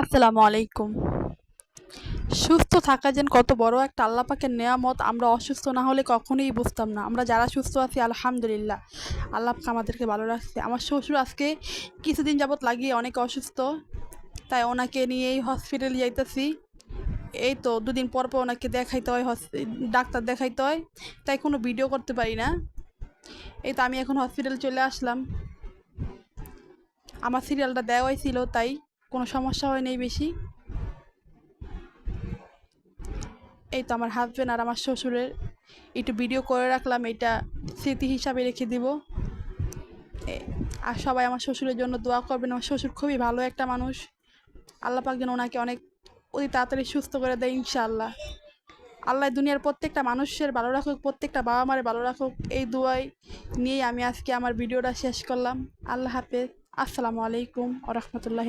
আসসালামু আলাইকুম। সুস্থ থাকা যেন কত বড় একটা আল্লাহ পাকের নেয়ামত, আমরা অসুস্থ না হলে কখনোই বুঝতাম না। আমরা যারা সুস্থ আছি, আলহামদুলিল্লাহ। আল্লাহ আমাদেরকে ভালো রাখছে। আমার শ্বশুর আজকে কিছুদিন যাবত লাগিয়ে অনেক অসুস্থ, তাই ওনাকে নিয়েই হসপিটালে যাইতেছি। এই তো দুদিন পর পর ওনাকে দেখাইতে হয় ডাক্তার দেখাইতে হয়, তাই কোনো ভিডিও করতে পারি না। এই তো আমি এখন হসপিটাল চলে আসলাম। আমার সিরিয়ালটা দেওয়াই ছিল, তাই কোনো সমস্যা হয় নাই বেশি। এই তো আমার হাজব্যান্ড আর আমার শ্বশুরের। একটু ভিডিও করে রাখলাম, এটা স্মৃতি হিসাবে রেখে দিব। আর সবাই আমার শ্বশুরের জন্য দোয়া করবেন। আমার শ্বশুর খুবই ভালো একটা মানুষ। আল্লাহ পাক যেন ওনাকে অনেক, অতি তাড়াতাড়ি সুস্থ করে দেয় ইনশাআল্লাহ। আল্লাহ দুনিয়ার প্রত্যেকটা মানুষের ভালো রাখুক, প্রত্যেকটা বাবা মারে ভালো রাখুক। এই দুয়াই নিয়েই আমি আজকে আমার ভিডিওটা শেষ করলাম। আল্লাহ হাফেজ। আসসালামু আলাইকুম ও রহমতুল্লাহ